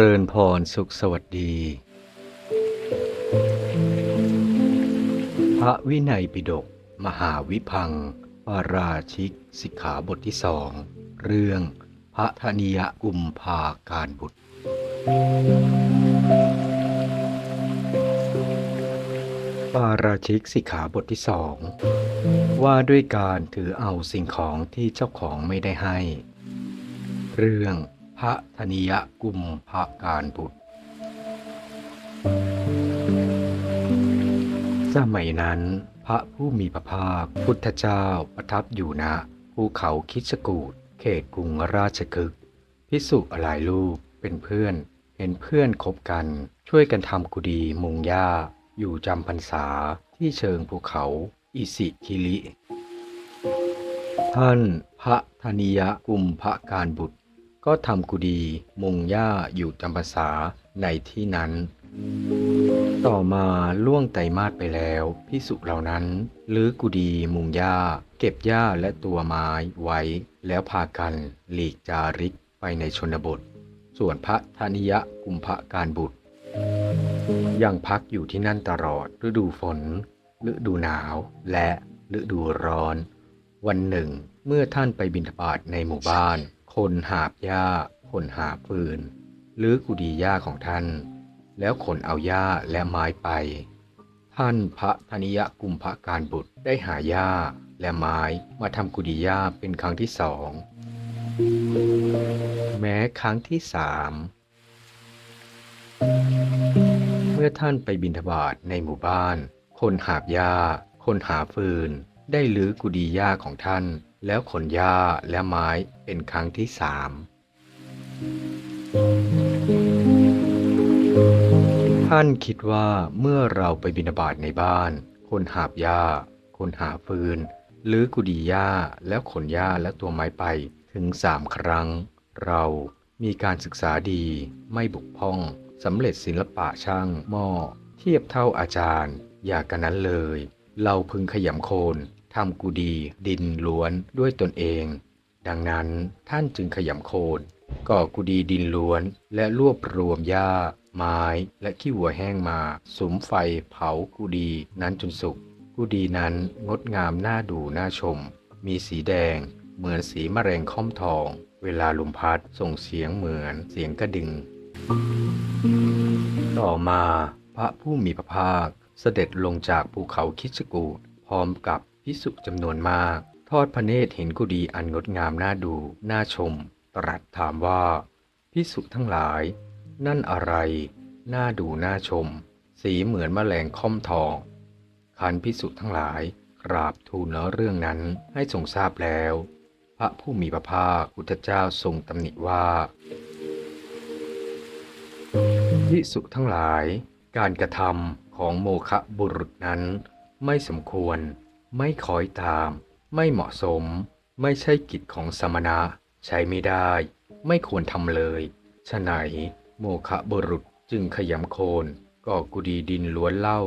ริญพรสุขสวัสดี พระวินัยปิฎกมหาวิพังปาราชิกสิกขาบทที่สอง เรื่องพระธนิยกุมภาการบุตร ปาราชิกสิกขาบทที่สอง ว่าด้วยการถือเอาสิ่งของที่เจ้าของไม่ได้ให้ เรื่อง พระธนิยกุมภาการบุตร สมัยนั้น พระผู้มีพระภาคพุทธเจ้าประทับอยู่ณภูเขาคิชกูดเขตกรุงราชคฤห์พิสุหลายรูปเป็นเพื่อน เห็นเพื่อนคบกัน ช่วยกันทำกุดีมุงหญ้า อยู่จำพรรษาที่เชิงภูเขาอิสิคิลิท่านพระธนิยกุมภการบุตร ก็ทำกุดีมุงหญ้าอยู่จำพรรษาในที่นั้น ต่อมาล่วงไตรมาสไปแล้วพิสุเหล่านั้นลือกุดีมุงหญ้า เก็บหญ้าและตัวไม้ไว้ แล้วพากันหลีกจาริกไปในชนบท ส่วนพระธนิยะกุมภะการบุตร ยังพักอยู่ที่นั่นตลอดฤดูฝนฤดูหนาวและฤดูร้อน วันหนึ่ง เมื่อท่านไปบิณฑบาตในหมู่บ้าน คนหาบหญ้าคนหาฟืน หรือกุดีหญ้าของท่าน แล้วขนเอาหญ้าและไม้ไป ท่านพระธนิยกุมภการบุตรได้หาหญ้าและไม้มาทำกุดีหญ้าเป็นครั้งที่สองแม้ครั้งที่สามเมื่อท่านไปบิณฑบาตในหมู่บ้าน คนหาบหญ้าคนหาฟืน ได้ลื้อกุดีหญ้าของท่าน แล้วขนหญ้าและไม้เป็นครั้งที่สามท่านคิดว่าเมื่อเราไปบิณฑบาตในบ้าน คนหาบหญ้า คนหาฟืนลื้อกุดีหญ้าแล้วขนหญ้าและตัวไม้ไปถึงสามครั้ง เรามีการศึกษาดีไม่บุกพร่องสำเร็จศิลปะช่างหม้อ เทียบเท่าอาจารย์ อย่ากันนั้นเลย เราพึงขยำโคน ทำกุดีดินล้วนด้วยตนเอง ดังนั้นท่านจึงขยำโคนก่อกุดีดินล้วนและรวบรวมหญ้า ไม้และขี้วัวแห้งมาสุมไฟเผากุดีนั้นจนสุกกุดีนั้นงดงามน่าดูน่าชม มีสีแดง เหมือนสีมะเร็งค่อมทอง เวลาลมพัดส่งเสียงเหมือนเสียงกระดึงต่อมาพระผู้มีพระภาคเสด็จลงจากภูเขาคิชกูพร้อมกับ พิสุจำนวนมาก ทอดพระเนตรเห็นกุดีอันงดงามน่าดูน่าชม ตรัสถามว่าพิสุทั้งหลาย นั่นอะไร น่าดูน่าชม สีเหมือนมแมลงค่อมทองคันพิสุทั้งหลายกราบทูลเรื่องนั้นให้ทรงทราบแล้ว พระผู้มีพระภาคพุทธเจ้าทรงตำหนิว่าพิสุทั้งหลาย การกระทำของโมคะบุรุษนั้นไม่สมควร ไม่คอยตาม ไม่เหมาะสม ไม่ใช่กิจของสมณะ ใช้ไม่ได้ ไม่ควรทำเลยฉะไหนโมคะบุรุษจึงขยำโคนก่อกุดีดินล้วนเล่า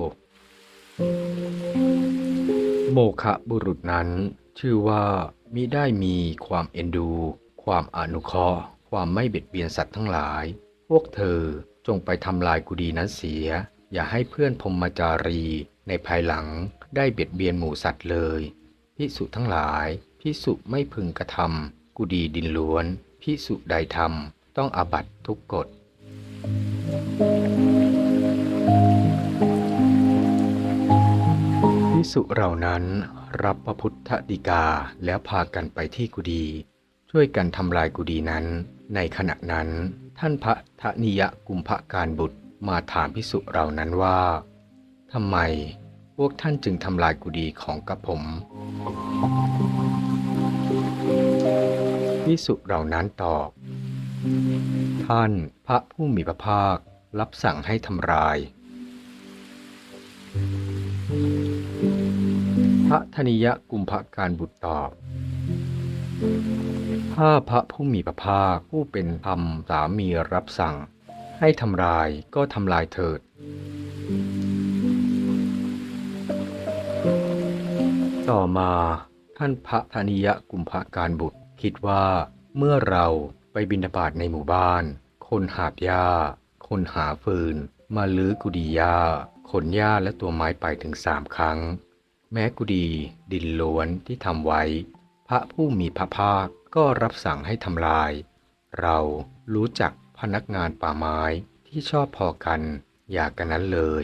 โมคะบุรุษนั้น ชื่อว่ามิได้มีความเอ็นดู ความอนุเคราะห์ ความไม่เบียดเบียนสัตว์ทั้งหลาย พวกเธอจงไปทำลายกุดีนั้นเสีย อย่าให้เพื่อนพรมจารีในภายหลัง ได้เบียดเบียนหมู่สัตว์เลยพิสุทั้งหลายพิสุไม่พึงกระทำกุดีดินล้วนพิสุใดทำต้องอาบัตทุกกฎพิสุเหล่านั้นรับพระพุทธดีกาแล้วพากันไปที่กุดี ช่วยกันทำลายกุดีนั้น ในขณะนั้น ท่านพระทนิยกุมภการบุตรมาถามพิสุเหล่านั้นว่าทำไม วกท่านจึงทำลายกุดีของกระผมพิสุเหล่านั้นตอบ ท่านพระผู้มีพระภาครับสั่งให้ทำลาย พระธนิยกุมภการบุตรตอบถ้าพระผู้มีพระภาคผู้เป็นธรรมสามีรับสั่ง ให้ทำลายก็ทำลายเถิด ต่อมา ท่านพระธนิยะกุมภการบุตร คิดว่า เมื่อเราไปบิณฑบาตในหมู่บ้านคคนหาบหญ้า คนหาฟืน มาลื้อกุดีหญ้าขนหญ้าและตัวไม้ไปถึงสามครั้ง แม้กุดีดินล้วนที่ทำไว้ พระผู้มีพระภาคก็รับสั่งให้ทำลาย เรารู้จักพนักงานป่าไม้ที่ชอบพอกัน อยากกันนั้นเลย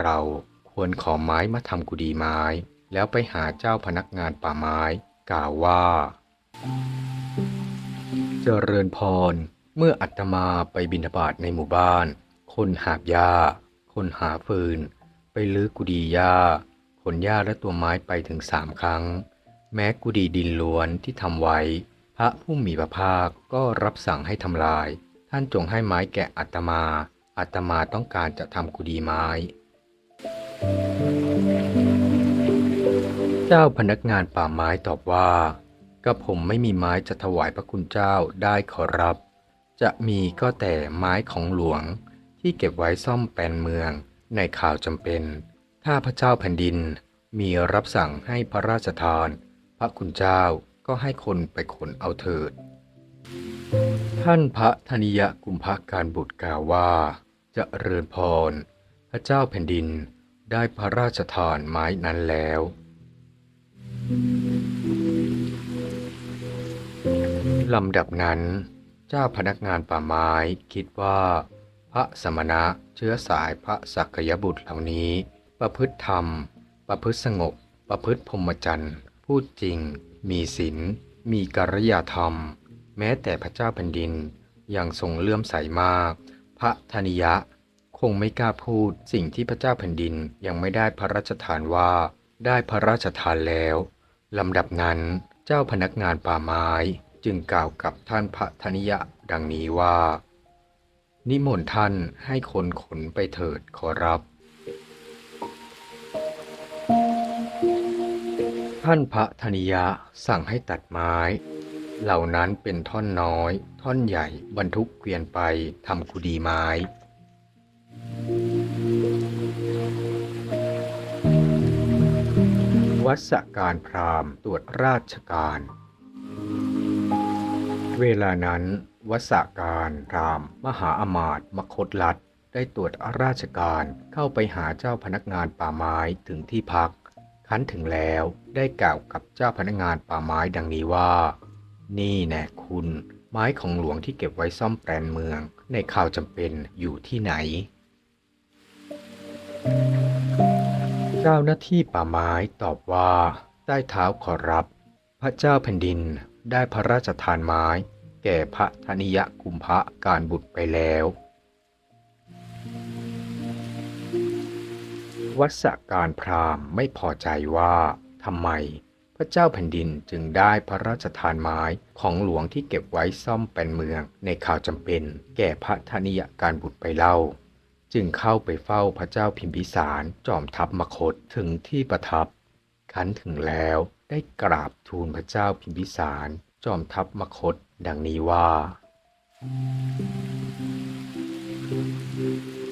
เราควรขอไม้มาทำกุดีไม้ แล้วไปหาเจ้าพนักงานป่าไม้ กล่าวว่า เจริญพร เมื่ออัตมาไปบิณฑบาตในหมู่บ้าน คนหาบหญ้า คนหาฟืน ไปลื้อกุดีหญ้า ขนหญ้าและตัวไม้ไปถึงสามครั้ง แม้กุดีดินล้วนที่ทำไว้ พระผู้มีพระภาคก็รับสั่งให้ทำลาย ท่านจงให้ไม้แก่อัตมา อัตมาต้องการจะทำกุดีไม้ เจ้าพนักงานป่าไม้ตอบว่ากับผมไม่มีไม้จะถวายพระคุณเจ้าได้ขอรับ จะมีก็แต่ไม้ของหลวงที่เก็บไว้ซ่อมแปลนเมืองในข่าวจำเป็น ถ้าพระเจ้าแผ่นดินมีรับสั่งให้พระราชทาน พระคุณเจ้าก็ให้คนไปขนเอาเถิด ท่านพระธนิยกุมภการบุตรกล่าวว่า จะเริญพร พระเจ้าแผ่นดินได้พระราชทานไม้นั้นแล้ว ลำดับนั้น เจ้าพนักงานป่าไม้คิดว่า พระสมณะเชื้อสายพระสักยบุตรเหล่านี้ ประพฤติธรรม ประพฤติสงบ ประพฤติพรหมจรรย์พูดจริง มีศีลมีกริยธรรม แม้แต่พระเจ้าแผ่นดินยังทรงเลื่อมใสมาก พระธนิยะ คงไม่กล้าพูดสิ่งที่พระเจ้าแผ่นดินยังไม่ได้พระราชทานว่า ได้พระราชทานแล้ว ลำดับนั้นเจ้าพนักงานป่าไม้จึงกล่าวกับท่านพระธนิยะดังนี้ว่า นิมนต์ท่านให้คนขนไปเถิดขอรับ ท่านพระธนิยะสั่งให้ตัดไม้ เหล่านั้นเป็นท่อนน้อย ท่อนใหญ่บรรทุกเกวียนไปทำกุดีไม้ วัสการพราหมณ์ตรวจราชการ เวลานั้นวัสการพราหมณ์มหาอมาตย์มคตลัดได้ตรวจราชการเข้าไปหาเจ้าพนักงานป่าไม้ถึงที่พักคันถึงแล้วได้กล่าวกับเจ้าพนักงานป่าไม้ดังนี้ว่า นี่แน่คุณ ไม้ของหลวงที่เก็บไว้ซ่อมแปลนเมือง ในข่าวจำเป็นอยู่ที่ไหน เจ้าหน้าที่ป่าไม้ตอบว่า ใต้เท้าขอรับ พระเจ้าแผ่นดินได้พระราชทานไม้ แก่พระธนิยกุมภะการบุตรไปแล้ว วัสการพราหมณ์ไม่พอใจว่าทำไม พระเจ้าแผ่นดินจึงได้พระราชทานไม้ของหลวงที่เก็บไว้ซ่อมแปลนเมืองในข่าวจำเป็น แก่พระธนิยการบุตรไปเล่า จึงเข้าไปเฝ้าพระเจ้าพิมพิสารจอมทัพมคตถึงที่ประทับคันถึงแล้วได้กราบทูลพระเจ้าพิมพิสารจอมทัพมคตดังนี้ว่า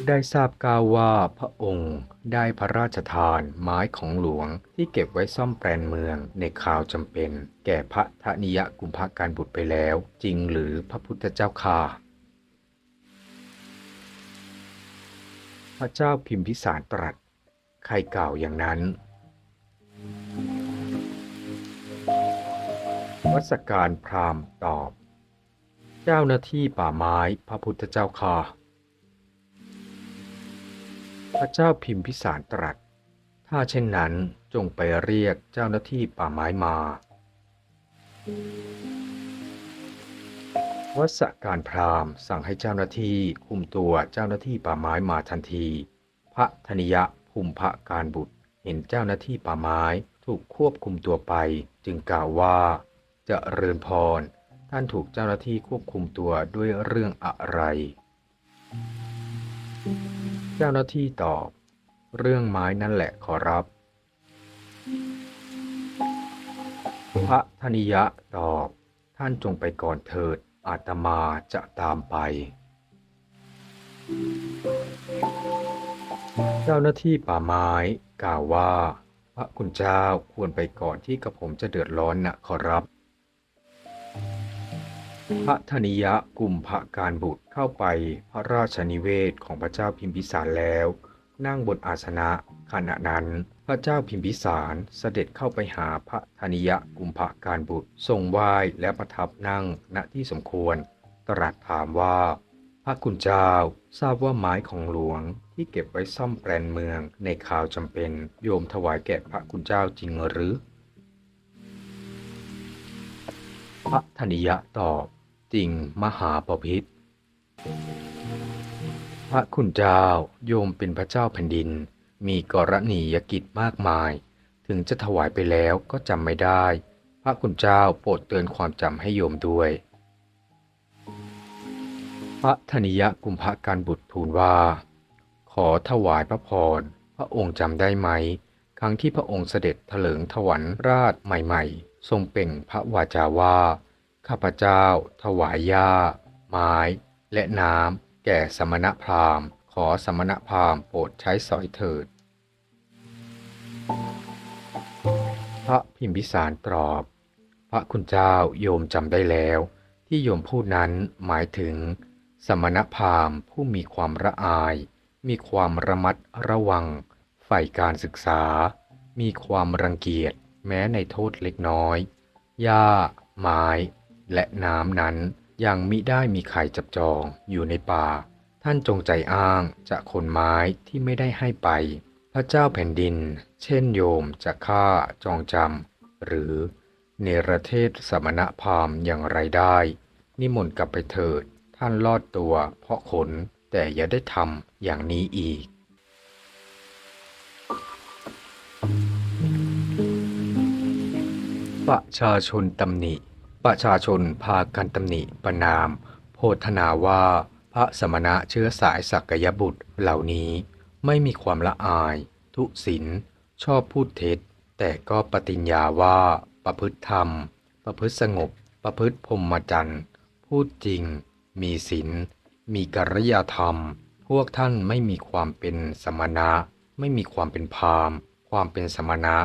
ได้ทราบกาวว่าพระองค์ได้พระราชทานไม้ของหลวงที่เก็บไว้ซ่อมแปลนเมืองในข่าวจำเป็น แก่พระธนิยกุมภการบุตรไปแล้ว จริงหรือพระพุทธเจ้าค่า พระเจ้าพิมพิสารตรัส ใครกล่าวอย่างนั้น วัสการพราหมณ์ตอบ เจ้าหน้าที่ป่าไม้พระพุทธเจ้าค่ะ พระเจ้าพิมพิสารตรัส ถ้าเช่นนั้นจงไปเรียกเจ้าหน้าที่ป่าไม้มา วัสการพราหมณ์สั่งให้เจ้าหน้าที่คุมตัวเจ้าหน้าที่ป่าไม้มาทันที พระธนิยะภูมิพระการบุตร เห็นเจ้าหน้าที่ป่าไม้ถูกควบคุมตัวไป จึงกล่าวว่าจะเริญพร ท่านถูกเจ้าหน้าที่ควบคุมตัวด้วยเรื่องอะไร เจ้าหน้าที่ตอบ เรื่องไม้นั่นแหละขอรับ พระธนิยะตอบ ท่านจงไปก่อนเถิด อาตมาจะตามไป เจ้าหน้าที่ป่าไม้กล่าวว่า พระคุณเจ้าควรไปก่อนที่กระผมจะเดือดร้อนนะขอรับ พระธนิยะกลุ่มพระการบุตรเข้าไปพระราชนิเวศของพระเจ้าพิมพิสารแล้ว นั่งบนอาสนะ ขณะนั้น พระเจ้าพิมพิสารเสด็จเข้าไปหาพระธนิยะกุมภการบุตรทรงไหว้และประทับนั่งณที่สมควร ตรัสถามว่า พระคุณเจ้าทราบว่าไม้ของหลวงที่เก็บไว้ซ่อมแปลนเมืองในข่าวจำเป็นโยมถวายแก่พระคุณเจ้าจริงหรือ พระธนิยะตอบจริงมหาปพิธ พระคุณเจ้าโยมเป็นพระเจ้าแผ่นดิน มีกรณียกิจมากมาย ถึงจะถวายไปแล้วก็จำไม่ได้ พระคุณเจ้าโปรดเตือนความจำให้โยมด้วย พระธนิยะกุมภการบุตรทูลว่า ขอถวายพระพร พระองค์จำได้ไหม ครั้งที่พระองค์เสด็จถลิงถวันราชใหม่ ๆ ทรงเป่งพระวาจาว่า ข้าพเจ้า ถวายหญ้า ไม้ และน้ำ ก่สมณพราหมณ์ ขอสมณพราหมณ์โปรดใช้สอยเถิด พระพิมพิสารตอบ พระคุณเจ้าโยมจำได้แล้ว ที่โยมพูดนั้นหมายถึง สมณพราหมณ์ผู้มีความละอาย มีความระมัดระวังใฝ่การศึกษา มีความรังเกียจแม้ในโทษเล็กน้อย หญ้า ไม้ และน้ำนั้น ยังมิได้มีใครจับจองอยู่ในป่า ท่านจงใจอ้างจะขนไม้ที่ไม่ได้ให้ไป พระเจ้าแผ่นดิน เช่นโยมจะฆ่าจองจำหรือเนรเทศสมณพราหมณ์อย่างไรได้ นิมนต์กลับไปเถิด ท่านรอดตัวเพราะขนแต่อย่าได้ทำอย่างนี้อีก ประชาชนตำหนิ ประชาชนพากันตำหนิประนาม โพธนาว่าพระสมณะเชื้อสายสักยบุตรเหล่านี้ไม่มีความละอาย ทุศิลชอบพูดเท็จ แต่ก็ปฏิญญาว่าประพฤติธรรม ประพฤติสงบ ประพฤติพรหมจรรย์พูดจริง มีศีลมีกัลยธรรม พวกท่านไม่มีความเป็นสมณะ ไม่มีความเป็นพราหมณ์ ความเป็นสมณะ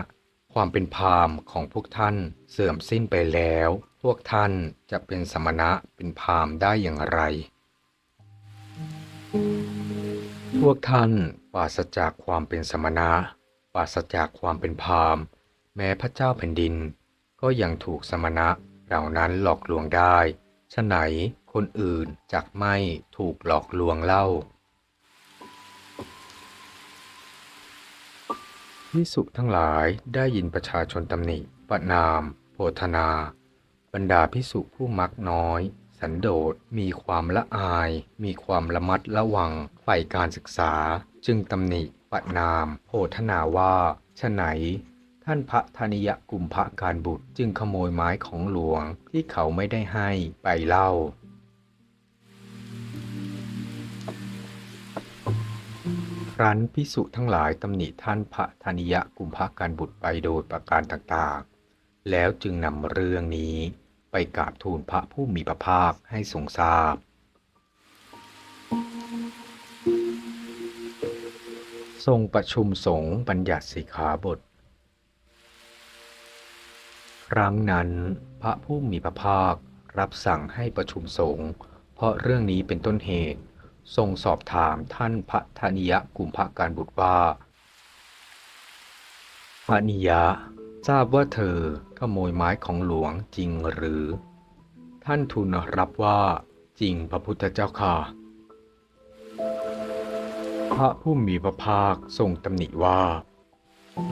ความเป็นพราหมณ์ของพวกท่านเสื่อมสิ้นไปแล้ว วกท่านจะเป็นสมณะเป็นพามได้อย่างไร พวกท่านปราศจากความเป็นสมณะปราศจากความเป็นพามแม้พระเจ้าแผ่นดิน ก็ยังถูกสมณะเหล่านั้นหลอกลวงได้ฉะไหนคนอื่นจักไม่ถูกหลอกลวงเล่าพิสุทั้งหลายได้ยินประชาชนตำหนิประนาม โพธนา บรรดาพิสุผู้มักน้อย สันโดษมีความละอาย มีความระมัดระวังใฝ่การศึกษา จึงตำหนิประนามโพธนาว่าฉะไหน ท่านพระธนิยะกุมภการบุตรจึงขโมยไม้ของหลวงที่เขาไม่ได้ให้ไปเล่าครั้นพิสุทั้งหลายตำหนิท่านพระธนิยะกุมภการบุตรไปโดยประการต่างๆ แล้วจึงนำเรื่องนี้ ไปกราบทูลพระผู้มีพระภาคให้ทรงทราบ ทรงประชุมสงฆ์บัญญัติสิกขาบท ครั้งนั้นพระผู้มีพระภาครับสั่งให้ประชุมสงฆ์เพราะเรื่องนี้เป็นต้นเหตุ ทรงสอบถามท่านพระธนิยะกุมภการบุตรว่าพระนิยะ ทราบว่าเธอขโมยไม้ของหลวงจริงหรือ ท่านทูลรับว่าจริงพระพุทธเจ้าค่ะ พระผู้มีพระภาคทรงตำหนิว่า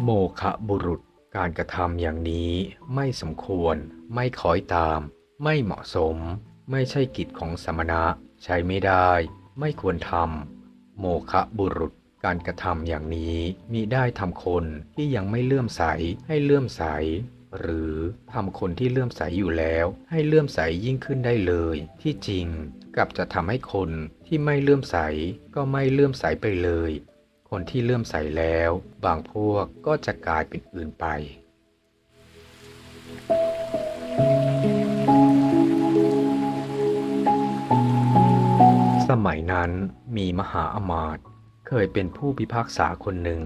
โมคะบุรุษการกระทำอย่างนี้ไม่สมควร ไม่คอยตาม ไม่เหมาะสม ไม่ใช่กิจของสมณะ ใช้ไม่ได้ ไม่ควรทำโมคะบุรุษ การกระทำอย่างนี้มิได้ทำคนที่ยังไม่เลื่อมใสให้เลื่อมใส หรือทำคนที่เลื่อมใสอยู่แล้ว ให้เลื่อมใสยิ่งขึ้นได้เลย ที่จริงกลับจะทำให้คนที่ไม่เลื่อมใสก็ไม่เลื่อมใสไปเลย คนที่เลื่อมใสแล้ว บางพวกก็จะกลายเป็นอื่นไป สมัยนั้นมีมหาอมาตย์ เคยเป็นผู้พิพากษาคนหนึ่ง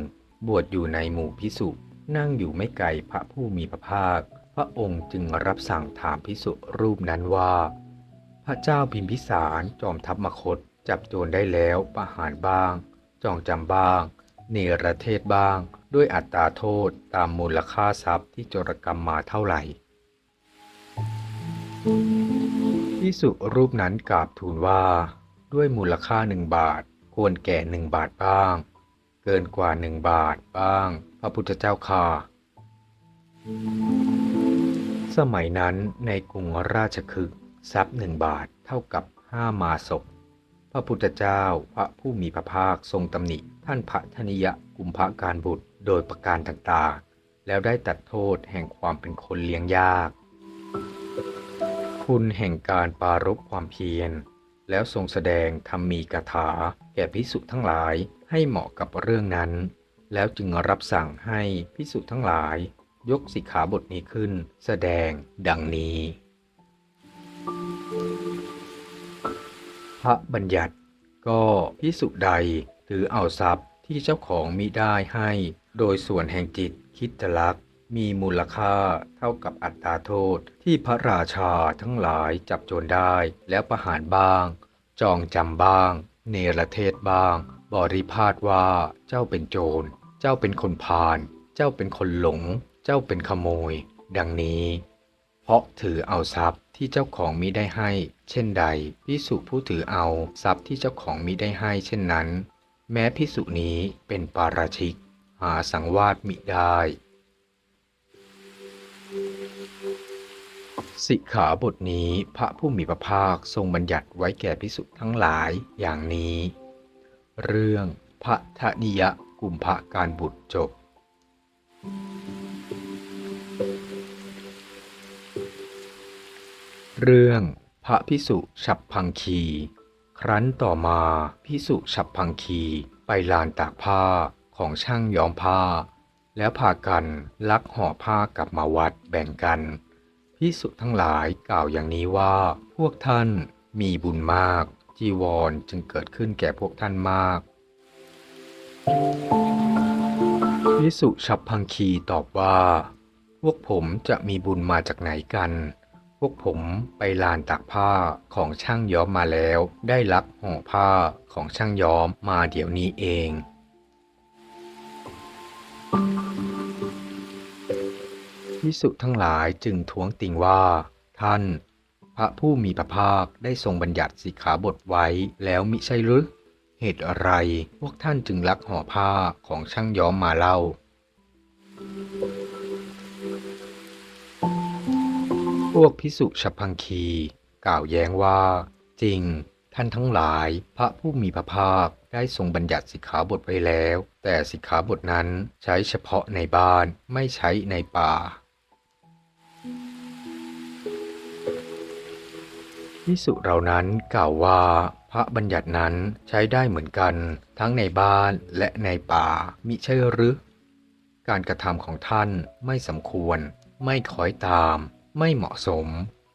บวชอยู่ในหมู่พิสุนั่งอยู่ไม่ไกลพระผู้มีพระภาค พระองค์จึงรับสั่งถามพิสุรูปนั้นว่า พระเจ้าพิมพิสารจอมทัพมคต จับโจรได้แล้วประหารบ้าง จองจำบ้าง เนรเทศบ้าง ด้วยอัตราโทษตามมูลค่าทรัพย์ที่โจรกรรมมาเท่าไหร่พิสุรูปนั้นกราบทูลว่า ด้วยมูลค่าหนึ่งบาท ควรแก่หนึ่งบาทบ้าง เกินกว่าหนึ่งบาทบ้าง พระพุทธเจ้าค่ะ สมัยนั้นในกรุงราชคฤห์ทรัพย์หนึ่งบาทเท่ากับห้ามาศกพระพุทธเจ้าพระผู้มีพระภาคทรงตำหนิ ท่านพระธนิยะกุมภการบุตรโดยประการต่างๆ แล้วได้ตัดโทษแห่งความเป็นคนเลี้ยงยาก คุณแห่งการปรารบความเพียร แล้วทรงแสดงธรรมีกถาแก่พิสุทั้งหลายให้เหมาะกับเรื่องนั้น แล้วจึงรับสั่งให้พิสุทั้งหลาย ยกสิกขาบทนี้ขึ้น แสดงดังนี้ พระบัญญัติ ก็พิสุใดถือเอาทรัพย์ที่เจ้าของมิได้ให้ โดยส่วนแห่งจิตคิดจะลัก มีมูลค่าเท่ากับอัตราโทษที่พระราชาทั้งหลายจับโจรได้ แล้วประหารบ้าง จองจำบ้าง เนรเทศบ้าง บริพาทว่าเจ้าเป็นโจร เจ้าเป็นคนพาลเจ้าเป็นคนหลง เจ้าเป็นขโมย ดังนี้ เพราะถือเอาทรัพย์ที่เจ้าของมิได้ให้ เช่นใดพิสุผู้ถือเอาทรัพย์ที่เจ้าของมิได้ให้เช่นนั้น แม้พิสุนี้เป็นปาราชิก หาสังวาสมิได้ สิกขาบทนี้พระผู้มีพระภาคทรงบัญญัติไว้แก่พิสุทั้งหลายอย่างนี้ เรื่องพระทนิยะกุมภะการบุตรจบ เรื่องพระพิสุฉับพังคี ครั้นต่อมาพิสุฉับพังคีไปลานตากผ้าของช่างย้อมผ้า แล้วพากันลักห่อผ้ากลับมาวัดแบ่งกัน พิสุทั้งหลายกล่าวอย่างนี้ว่า พวกท่านมีบุญมาก จีวรจึงเกิดขึ้นแก่พวกท่านมากพิสุฉับพังคีตอบว่า พวกผมจะมีบุญมาจากไหนกัน พวกผมไปลานตากผ้าของช่างย้อมมาแล้ว ได้ลักห่อผ้าของช่างย้อมมาเดี๋ยวนี้เอง พิสุทั้งหลายจึงท้วงติงว่า ท่าน พระผู้มีพระภาคได้ทรงบัญญัติสิกขาบทไว้แล้วมิใช่หรือเหตุอะไรพวกท่านจึงลักห่อผ้าของช่างย้อมมาเล่า พวกพิสุชพังคี กล่าวแย้งว่า จริง ท่านทั้งหลายพระผู้มีพระภาคได้ทรงบัญญัติสิกขาบทไว้แล้ว แต่สิกขาบทนั้นใช้เฉพาะในบ้านไม่ใช้ในป่า พิสุเหล่านั้นกล่าวว่าพระบัญญัตินั้นใช้ได้เหมือนกัน ทั้งในบ้านและในป่ามิใช่หรือการกระทำของท่านไม่สมควร ไม่คอยตาม ไม่เหมาะสม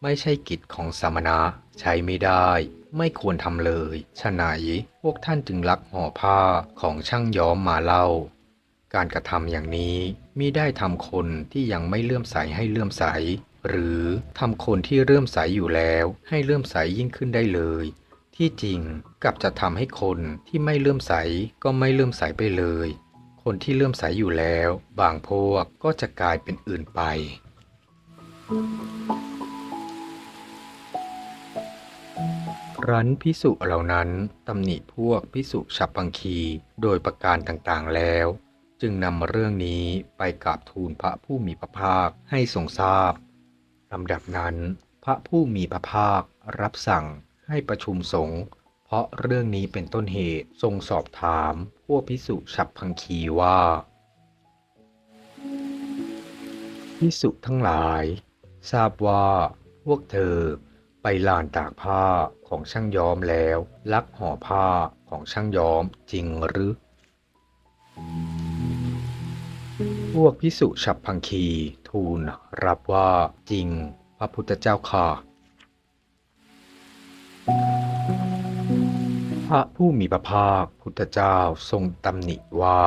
ไม่ใช่กิจของสมณะ ใช้ไม่ได้ ไม่ควรทำเลยฉะไหนพวกท่านจึงลักห่อผ้าของช่างย้อมมาเล่า การกระทำอย่างนี้มิได้ทำคนที่ยังไม่เลื่อมใสให้เลื่อมใส หรือทำคนที่เลื่มใสอยู่แล้วให้เลื่มใสยิ่งขึ้นได้เลย ที่จริงกับจะทำให้คนที่ไม่เลื่มใสก็ไม่เลื่มใสไปเลย คนที่เลื่มใสอยู่แล้ว บางพวกก็จะกลายเป็นอื่นไป รั้นพิสุเหล่านั้นตำหนิพวกพิสุฉับพังคีโดยประการต่างๆแล้วจึงนำเรื่องนี้ไปกราบทูลพระผู้มีพระภาคให้ทรงทราบ ลำดับนั้น พระผู้มีพระภาครับสั่งให้ประชุมสงฆ์เพราะเรื่องนี้เป็นต้นเหตุทรงสอบถามพวกพิสุฉับพังคีว่าพิสุทั้งหลาย ทราบว่าพวกเธอไปลานตากผ้าของช่างย้อมแล้ว ลักห่อผ้าของช่างย้อมจริงหรือ พวกพิสุฉับพังคี ทูลรับว่าจริงพระพุทธเจ้าค่ะ พระผู้มีพระภาคพุทธเจ้าทรงตำหนิว่า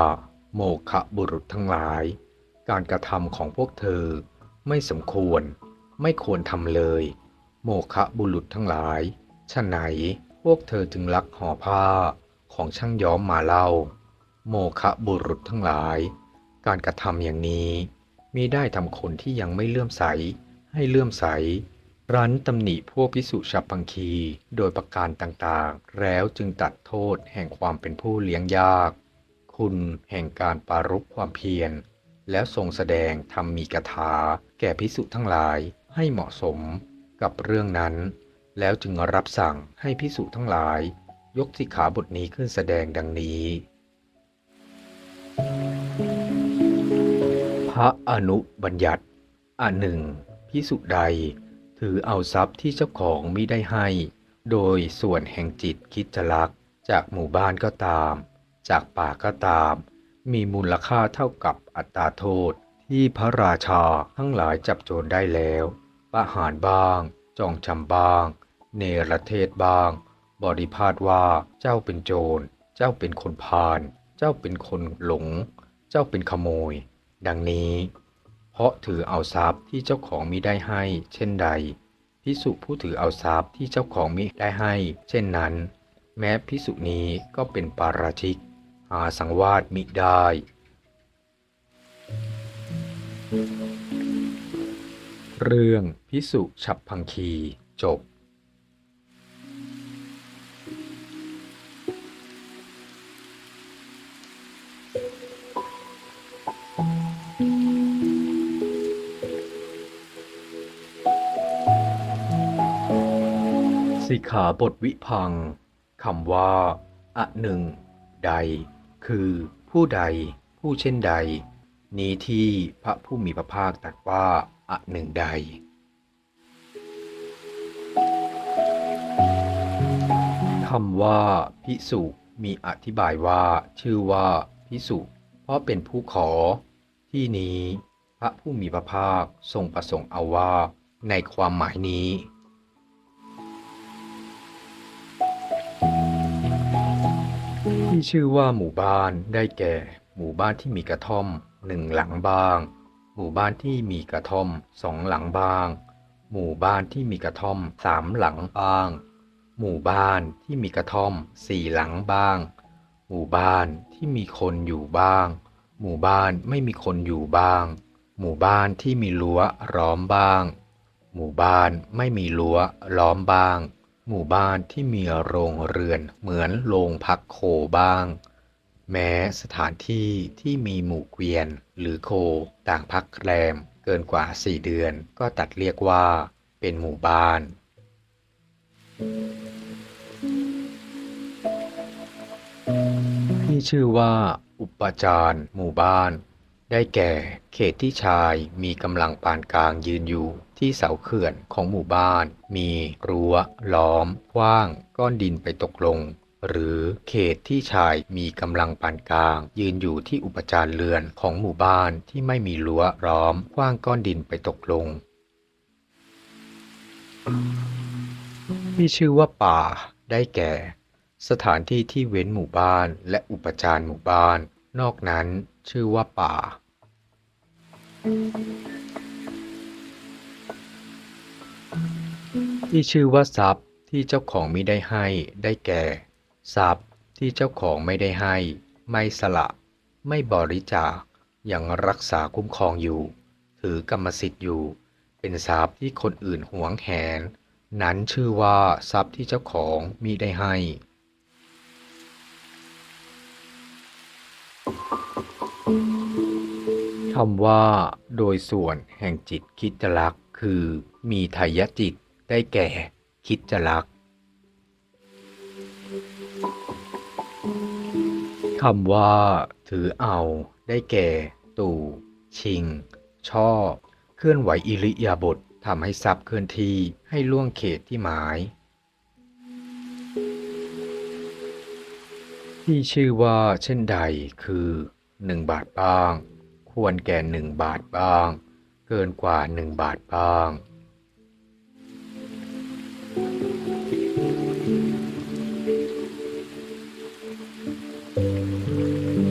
โมฆะบุรุษทั้งหลาย การกระทำของพวกเธอไม่สมควรไม่ควรทำเลย โมคะบุรุษทั้งหลายฉะไหนพวกเธอจึงลักห่อผ้าของช่างย้อมมาเล่า โมคะบุรุษทั้งหลาย การกระทำอย่างนี้ มีได้ทำคนที่ยังไม่เลื่อมใส ให้เลื่อมใส รั้นตำหนิพวกพิสุฉับพังคี โดยประการต่างๆ แล้วจึงตัดโทษแห่งความเป็นผู้เลี้ยงยาก คุณแห่งการปรารบความเพียร แล้วทรงแสดงทำมีกถา แก่พิสุทั้งหลายให้เหมาะสมกับเรื่องนั้น แล้วจึงรับสั่งให้พิสุทั้งหลาย ยกสิกขาบทนี้ขึ้นแสดงดังนี้ ระอนุบัญญัติอันหนึ่งพิสุใด ถือเอาทรัพย์ที่เจ้าของมิได้ให้ โดยส่วนแห่งจิตคิดจะลัก จากหมู่บ้านก็ตาม จากป่าก็ตาม มีมูลค่าเท่ากับอัตราโทษที่พระราชาทั้งหลายจับโจรได้แล้วประหารบ้าง จองจำบ้าง เนรเทศบ้าง บริพาทว่าเจ้าเป็นโจร เจ้าเป็นคนพาลเจ้าเป็นคนหลง เจ้าเป็นขโมย ดังนี้ เพราะถือเอาทรัพย์ที่เจ้าของมิได้ให้ เช่นใดพิสุผู้ถือเอาทรัพย์ที่เจ้าของมิได้ให้ เช่นนั้น แม้พิสุนี้ก็เป็นปาราชิก หาสังวาสมิได้ เรื่องพิสุฉับพังคีจบ สิกขาบทวิพังค์คำว่าอะหนึ่ง ใด คือผู้ใด ผู้เช่นใด นี้ที่พระผู้มีพระภาคตรัสว่าอะหนึ่งใด คำว่า พิสุมีอธิบายว่า ชื่อว่าพิสุเพราะเป็นผู้ขอ ที่นี้ พระผู้มีพระภาคทรงประสงค์เอาว่า ในความหมายนี้ ที่ชื่อว่าหมู่บ้านได้แก่ หมู่บ้านที่มีกระท่อมหนึ่งหลังบ้าง หมู่บ้านที่มีกระท่อมสองหลังบ้าง หมู่บ้านที่มีกระท่อมสามหลังบ้าง หมู่บ้านที่มีกระท่อมสี่หลังบ้าง หมู่บ้านที่มีคนอยู่บ้าง หมู่บ้านไม่มีคนอยู่บ้าง หมู่บ้านที่มีรั้วล้อมบ้าง หมู่บ้านไม่มีรั้วล้อมบ้าง หมู่บ้านที่มีโรงเรือนเหมือนโรงพักโคบ้าง แม้สถานที่ที่มีหมู่เกวียนหรือโคต่างพักแรมเกินกว่า4เดือนก็ตัดเรียกว่าเป็นหมู่บ้าน ที่ชื่อว่า อุปจารหมู่บ้าน ได้แก่เขตที่ชายมีกำลังปานกลางยืนอยู่ ที่เสาเขื่อนของหมู่บ้าน มีรั้วล้อมกว้างก้อนดินไปตกลง หรือเขตที่ชายมีกำลังปานกลาง ยืนอยู่ที่อุปจารเรือนของหมู่บ้านที่ไม่มีรั้วล้อมกว้างก้อนดินไปตกลงที่ชื่อว่าป่าได้แก่ สถานที่ที่เว้นหมู่บ้านและอุปจารหมู่บ้าน นอกนั้นชื่อว่าป่า ที่ชื่อว่าทรัพย์ที่เจ้าของมิได้ให้ ได้แก่ ทรัพย์ที่เจ้าของไม่ได้ให้ ไม่สละ ไม่บริจาคยังรักษาคุ้มครองอยู่ ถือกรรมสิทธิ์อยู่ เป็นทรัพย์ที่คนอื่นหวงแหน นั้นชื่อว่าทรัพย์ที่เจ้าของมิได้ให้ คำว่า โดยส่วนแห่งจิตคิดจะรักคือ มีไทยจิต ได้แก่ คิดจะรักคำว่า ถือเอา ได้แก่ ตู่ ชิง ช่อ เคลื่อนไหวอิริยาบถทำให้ทรัพย์เคลื่อนที่ให้ล่วงเขตที่หมาย ที่ชื่อว่าเช่นใดคือหนึ่งบาทบ้าง ควรแก่หนึ่งบาทบ้าง เกินกว่าหนึ่งบาทบ้าง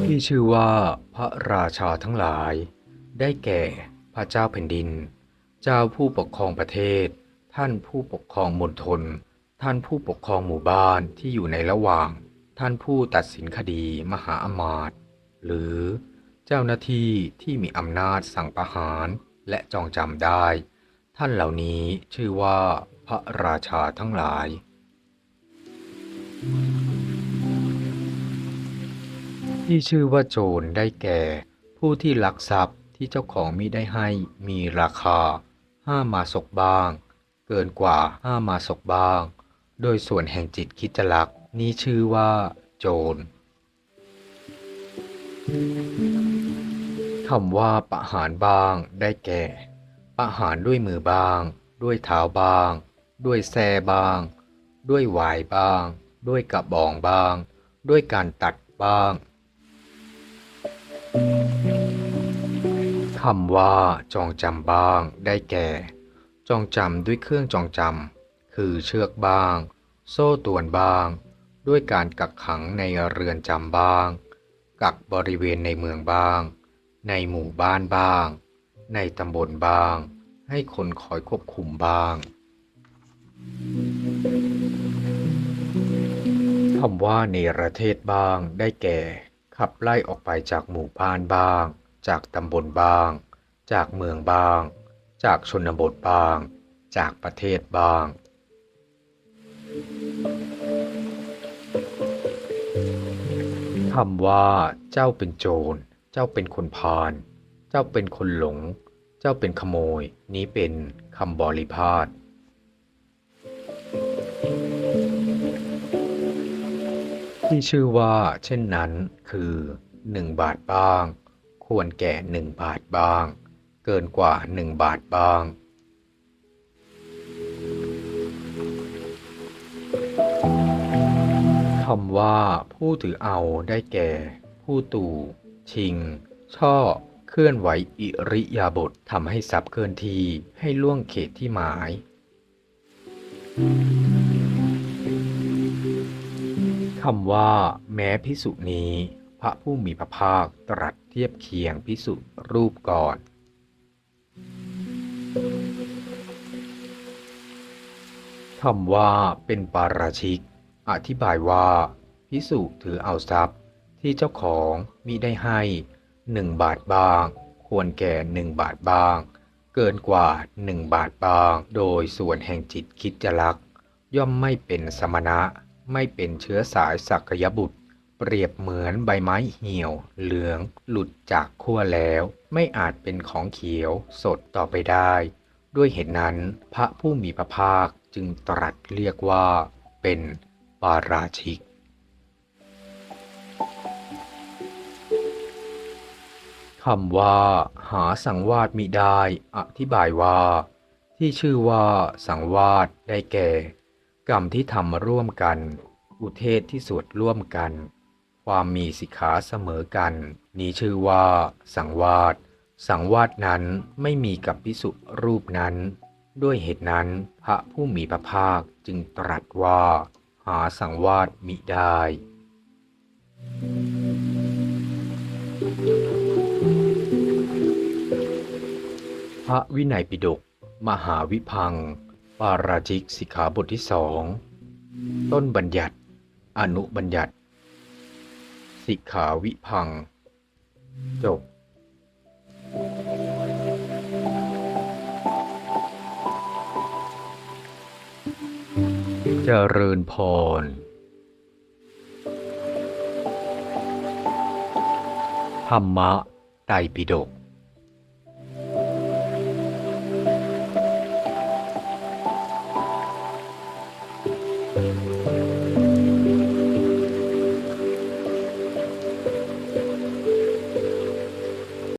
ที่ชื่อว่าพระราชาทั้งหลาย ได้แก่พระเจ้าแผ่นดิน เจ้าผู้ปกครองประเทศ ท่านผู้ปกครองมณฑลท่านผู้ปกครองหมู่บ้านที่อยู่ในระหว่าง ท่านผู้ตัดสินคดีมหาอมาตย์หรือเจ้าหน้าที่ที่มีอำนาจสั่งประหารและจองจำได้ ท่านเหล่านี้ชื่อว่า พระราชาทั้งหลาย ที่ชื่อว่าโจรได้แก่ ผู้ที่ลักทรัพย์ที่เจ้าของมิได้ให้มีราคาห้ามาศกบ้าง เกินกว่าห้ามาศกบ้าง โดยส่วนแห่งจิตคิดจะลักนี้ชื่อว่า โจรคำว่าประหารบ้างได้แก่ประหารด้วยมือบ้าง ด้วยเท้าบ้าง ด้วยแส้บ้าง ด้วยหวายบาง ด้วยกระบองบาง ด้วยการตัดบางคำว่าจองจำบางได้แก่ จองจำด้วยเครื่องจองจำคือเชือกบาง โซ่ตวนบาง ด้วยการกักขังในเรือนจำบาง กักบริเวณในเมืองบาง ในหมู่บ้านบาง ในตำบลบาง ให้คนคอยควบคุมบาง คำว่าเนรเทศบ้างได้แก่ ขับไล่ออกไปจากหมู่บ้านบ้าง จากตำบลบ้าง จากเมืองบ้าง จากชนบทบ้าง จากประเทศบ้างคำว่า เจ้าเป็นโจร เจ้าเป็นคนพาล เจ้าเป็นคนหลง เจ้าเป็นขโมย นี้เป็นคำบริพาท ที่ชื่อว่า เช่นนั้น คือ 1 บาทบ้าง ควรแก่ 1 บาทบ้าง เกินกว่า 1 บาทบ้าง คำว่า ผู้ถือเอาได้แก่ ผู้ตู่ ชิง ช่อ เคลื่อนไหวอิริยาบถทำให้ทรัพย์เคลื่อนที่ให้ล่วงเขตที่หมาย คำว่า แม้พิสุนี้ พระผู้มีพระภาคตรัสเทียบเคียงพิสุรูปก่อน คำว่าเป็นปาราชิก อธิบายว่าพิสุถือเอาทรัพย์ที่เจ้าของมิได้ให้หนึ่งบาทบาง ควรแก่หนึ่งบาทบาง เกินกว่าหนึ่งบาทบาง โดยส่วนแห่งจิตคิดจะลัก ย่อมไม่เป็นสมณะ ไม่เป็นเชื้อสายสักยบุตร เปรียบเหมือนใบไม้เหี่ยว เหลือง หลุดจากขั้วแล้ว ไม่อาจเป็นของเขียวสดต่อไปได้ ด้วยเหตุนั้นพระผู้มีพระภาคจึงตรัสเรียกว่าเป็นปาราชิกคำว่า หาสังวาสมิได้ อธิบายว่า ที่ชื่อว่าสังวาสได้แก่ กรรมที่ทำร่วมกัน อุเทศที่สวดร่วมกัน ความมีสิกขาเสมอกัน นี้ชื่อว่า สังวาสสังวาสนั้นไม่มีกับพิสุรูปนั้น ด้วยเหตุนั้นพระผู้มีพระภาคจึงตรัสว่า หาสังวาสมิได้ พระวินัยปิฎกมหาวิพัง ปาราชิกสิกขาบทที่สองต้นบัญญัติ อนุบัญญัติ สิกขาวิพัง จบ เจริญพร ธรรมะไตรปิฎก